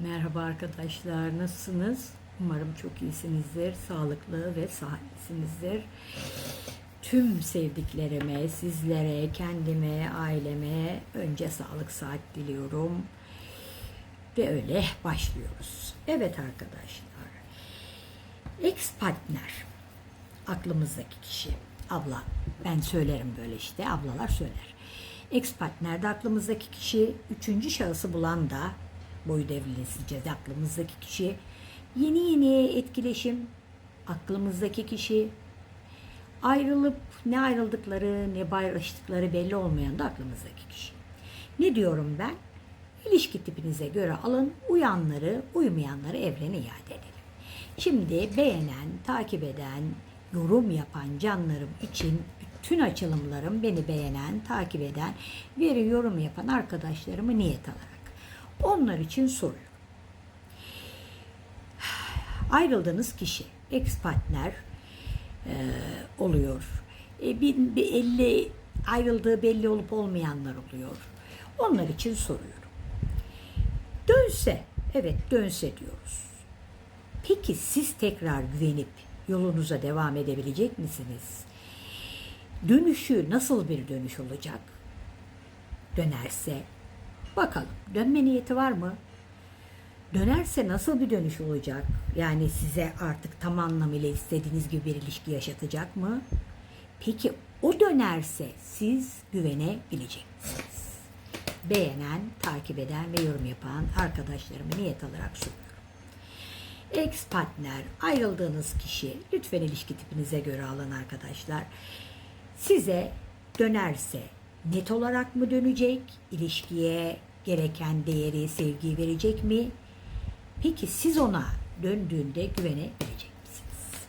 Merhaba arkadaşlar, nasılsınız? Umarım çok iyisinizdir, sağlıklı ve sıhhatlisinizdir. Tüm sevdiklerime, sizlere, kendime, aileme önce sağlık saat diliyorum. Ve öyle başlıyoruz. Evet arkadaşlar, ex partner, aklımızdaki kişi, abla, ben söylerim böyle işte, ablalar söyler. Ex partnerde aklımızdaki kişi, üçüncü şahısı bulan da boyu devrilisicez aklımızdaki kişi, yeni yeni etkileşim, aklımızdaki kişi, ayrılıp ne ayrıldıkları ne barıştıkları belli olmayan da aklımızdaki kişi. Ne diyorum ben? İlişki tipinize göre alın, uyanları, uymayanları evrene iade edelim. Şimdi beğenen, takip eden, yorum yapan canlarım için bütün açılımlarım beni beğenen, takip eden ve yorum yapan arkadaşlarımı niyet alarak. Onlar için soruyorum. Ayrıldığınız kişi, ex partner e, oluyor. E, bir, bir elli ayrıldığı belli olup olmayanlar oluyor. Onlar için soruyorum. Dönse, evet dönse diyoruz. Peki siz tekrar güvenip yolunuza devam edebilecek misiniz? Dönüşü nasıl bir dönüş olacak? Dönerse bakalım dönme niyeti var mı? Dönerse nasıl bir dönüş olacak? Yani size artık tam anlamıyla istediğiniz gibi bir ilişki yaşatacak mı? Peki o dönerse siz güvenebilecek misiniz? Beğenen, takip eden ve yorum yapan arkadaşlarımı niyet alarak sunuyorum. Ex partner, ayrıldığınız kişi, lütfen ilişki tipinize göre alın arkadaşlar. Size dönerse net olarak mı dönecek? İlişkiye gereken değeri, sevgiyi verecek mi? Peki siz ona döndüğünde güvenebilecek misiniz?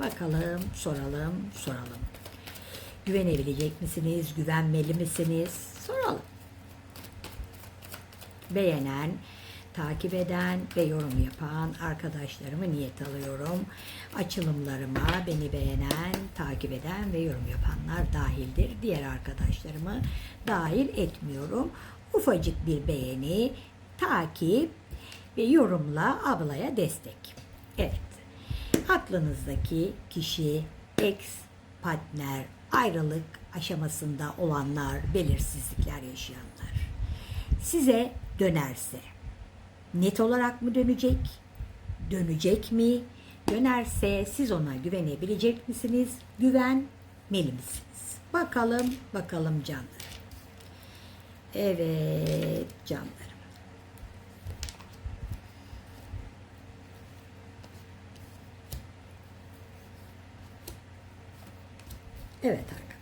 Bakalım, soralım, soralım. Güvenebilecek misiniz? Güvenmeli misiniz? Soralım. Beğenen, takip eden ve yorum yapan arkadaşlarımı niyet alıyorum. Açılımlarıma beni beğenen, takip eden ve yorum yapanlar dahildir. Diğer arkadaşlarımı dahil etmiyorum. Ufacık bir beğeni, takip ve yorumla ablaya destek. Evet. Aklınızdaki kişi, ex, partner, ayrılık aşamasında olanlar, belirsizlikler yaşayanlar. Size dönerse net olarak mı dönecek? Dönecek mi? Dönerse siz ona güvenebilecek misiniz? Güvenmeli misiniz? Bakalım, bakalım canlarım. Evet canlarım. Evet arkadaşlar.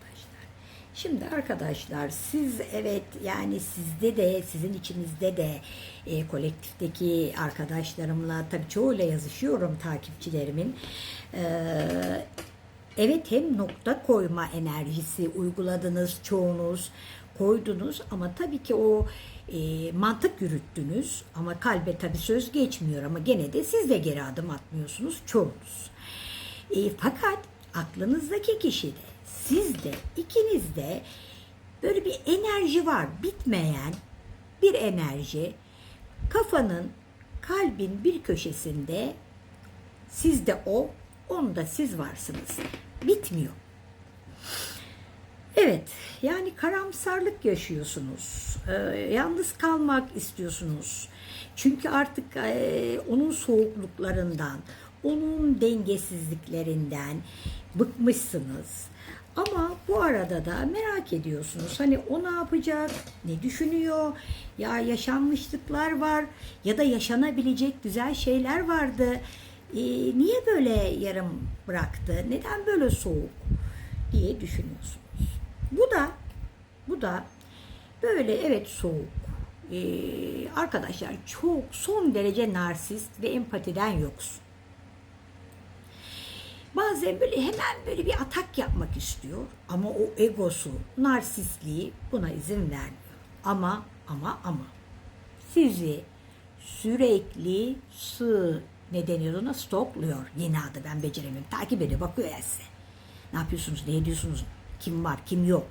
Şimdi arkadaşlar siz evet yani sizde de sizin içinizde de e, kolektifteki arkadaşlarımla tabii çoğuyla yazışıyorum takipçilerimin. E, evet hem nokta koyma enerjisi uyguladınız çoğunuz koydunuz ama tabii ki o e, mantık yürüttünüz ama kalbe tabii söz geçmiyor ama gene de siz de geri adım atmıyorsunuz çoğunuz. E, fakat aklınızdaki kişi de siz de ikiniz de böyle bir enerji var bitmeyen bir enerji kafanın kalbin bir köşesinde sizde o onda siz varsınız bitmiyor. Evet, yani karamsarlık yaşıyorsunuz. Ee, yalnız kalmak istiyorsunuz. Çünkü artık e, onun soğukluklarından, onun dengesizliklerinden bıkmışsınız. Ama bu arada da merak ediyorsunuz. Hani o ne yapacak? Ne düşünüyor? Ya yaşanmışlıklar var ya da yaşanabilecek güzel şeyler vardı. Ee, niye böyle yarım bıraktı? Neden böyle soğuk? diye düşünüyorsunuz. Bu da bu da böyle evet soğuk. Ee, arkadaşlar çok son derece narsist ve empatiden yoksun. Bazen böyle hemen böyle bir atak yapmak istiyor ama o egosu, narsistliği buna izin vermiyor. Ama ama ama sizi sürekli sığ ne deniyor ona stokluyor. Yeni adı ben beceremiyorum. Takip ediyor bakıyor ya size. Ne yapıyorsunuz, ne ediyorsunuz, kim var, kim yok,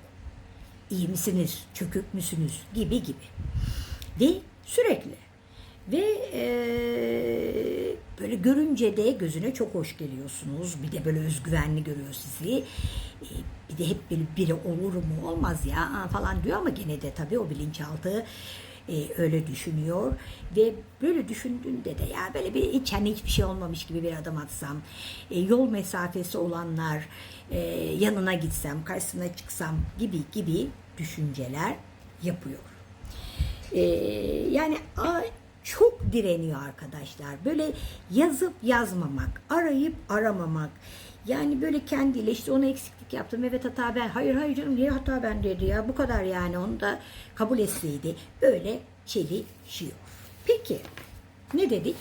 iyi misiniz, çökük müsünüz gibi gibi. Ve sürekli ve e, görünce de gözüne çok hoş geliyorsunuz. Bir de böyle özgüvenli görüyor sizi. E, bir de hep böyle biri olur mu olmaz ya falan diyor ama gene de tabii o bilinçaltı e, öyle düşünüyor ve böyle düşündüğünde de ya böyle bir hiç hani hiçbir şey olmamış gibi bir adım atsam e, yol mesafesi olanlar e, yanına gitsem karşısına çıksam gibi gibi düşünceler yapıyor. E, yani a, çok direniyor arkadaşlar. Böyle yazıp yazmamak, arayıp aramamak. Yani böyle kendiyle işte ona eksiklik yaptım. Evet hata ben. Hayır hayır canım niye hata ben dedi ya. Bu kadar yani onu da kabul etseydi. Böyle çelişiyor. Peki ne dedik?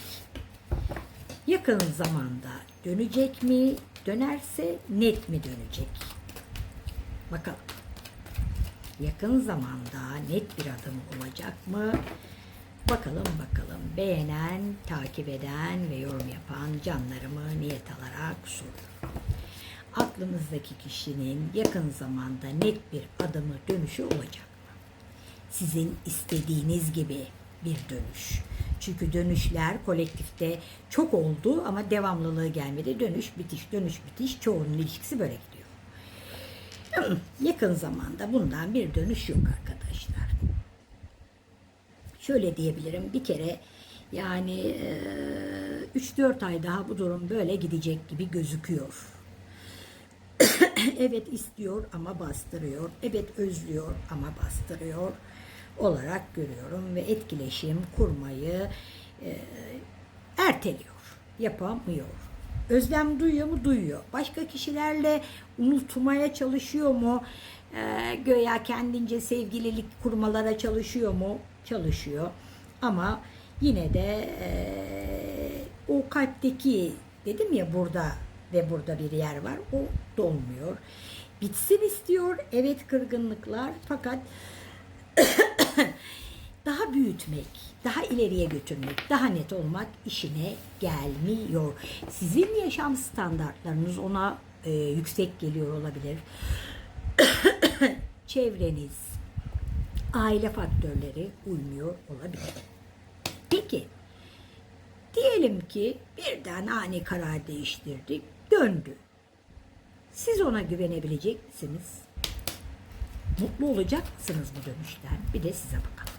Yakın zamanda dönecek mi? Dönerse net mi dönecek? Bakalım. Yakın zamanda net bir adım olacak mı? Bakalım bakalım beğenen, takip eden ve yorum yapan canlarımı niyet alarak soruyorum. Aklınızdaki kişinin yakın zamanda net bir adımı dönüşü olacak mı? Sizin istediğiniz gibi bir dönüş. Çünkü dönüşler kolektifte çok oldu ama devamlılığı gelmedi. Dönüş bitiş, dönüş bitiş çoğunun ilişkisi böyle gidiyor. Yakın zamanda bundan bir dönüş yok arkadaşlar şöyle diyebilirim bir kere yani e, 3-4 ay daha bu durum böyle gidecek gibi gözüküyor. evet istiyor ama bastırıyor. Evet özlüyor ama bastırıyor olarak görüyorum ve etkileşim kurmayı e, erteliyor, yapamıyor. Özlem duyuyor mu? Duyuyor. Başka kişilerle unutmaya çalışıyor mu? E, göya kendince sevgililik kurmalara çalışıyor mu? Çalışıyor. Ama yine de e, o kalpteki dedim ya burada ve burada bir yer var. O dolmuyor. Bitsin istiyor. Evet kırgınlıklar fakat daha büyütmek, daha ileriye götürmek, daha net olmak işine gelmiyor. Sizin yaşam standartlarınız ona e, yüksek geliyor olabilir. Çevreniz, aile faktörleri uymuyor olabilir. Peki, diyelim ki birden ani karar değiştirdik, döndü. Siz ona güvenebilecek misiniz? Mutlu olacak mısınız bu dönüşten? Bir de size bakalım.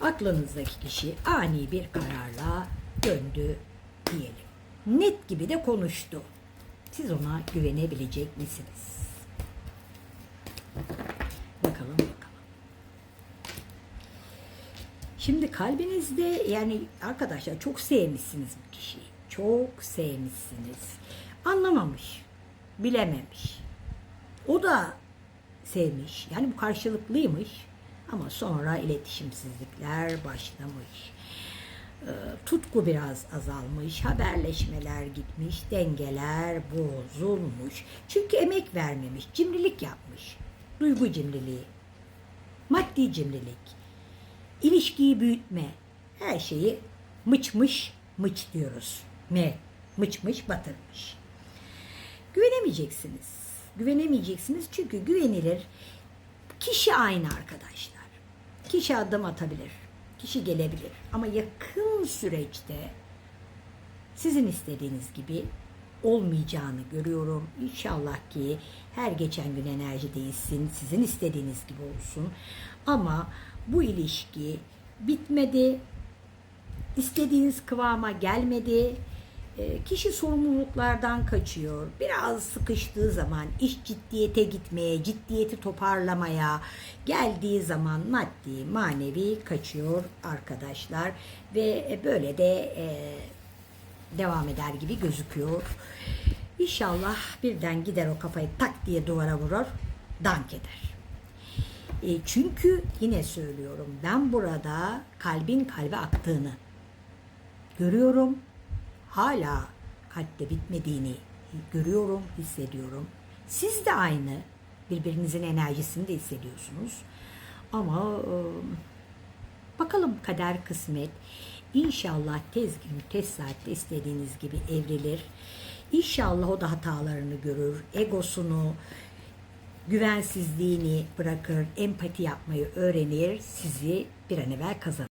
Aklınızdaki kişi ani bir kararla döndü diyelim. Net gibi de konuştu. Siz ona güvenebilecek misiniz? Bakalım bakalım. Şimdi kalbinizde yani arkadaşlar çok sevmişsiniz bu kişiyi. Çok sevmişsiniz. Anlamamış, bilememiş. O da sevmiş. Yani bu karşılıklıymış. Ama sonra iletişimsizlikler başlamış. Ee, tutku biraz azalmış, haberleşmeler gitmiş, dengeler bozulmuş. Çünkü emek vermemiş, cimrilik yapmış. Duygu cimriliği, maddi cimrilik, ilişkiyi büyütme, her şeyi mıçmış mıç diyoruz. Me, mıçmış batırmış. Güvenemeyeceksiniz. Güvenemeyeceksiniz çünkü güvenilir kişi aynı arkadaşlar. Kişi adım atabilir. Kişi gelebilir. Ama yakın süreçte sizin istediğiniz gibi olmayacağını görüyorum. İnşallah ki her geçen gün enerji değilsin. Sizin istediğiniz gibi olsun. Ama bu ilişki bitmedi. İstediğiniz kıvama gelmedi. E, Kişi sorumluluklardan kaçıyor. Biraz sıkıştığı zaman iş ciddiyete gitmeye, ciddiyeti toparlamaya geldiği zaman maddi, manevi kaçıyor arkadaşlar. Ve e, böyle de e, devam eder gibi gözüküyor. İnşallah birden gider o kafayı tak diye duvara vurur, dank eder. E, çünkü yine söylüyorum ben burada kalbin kalbe aktığını görüyorum. Hala kalpte bitmediğini görüyorum, hissediyorum. Siz de aynı birbirinizin enerjisini de hissediyorsunuz. Ama e, bakalım kader kısmet. İnşallah tez gün, tez saatte istediğiniz gibi evrilir. İnşallah o da hatalarını görür, egosunu, güvensizliğini bırakır, empati yapmayı öğrenir, sizi bir an evvel kazanır.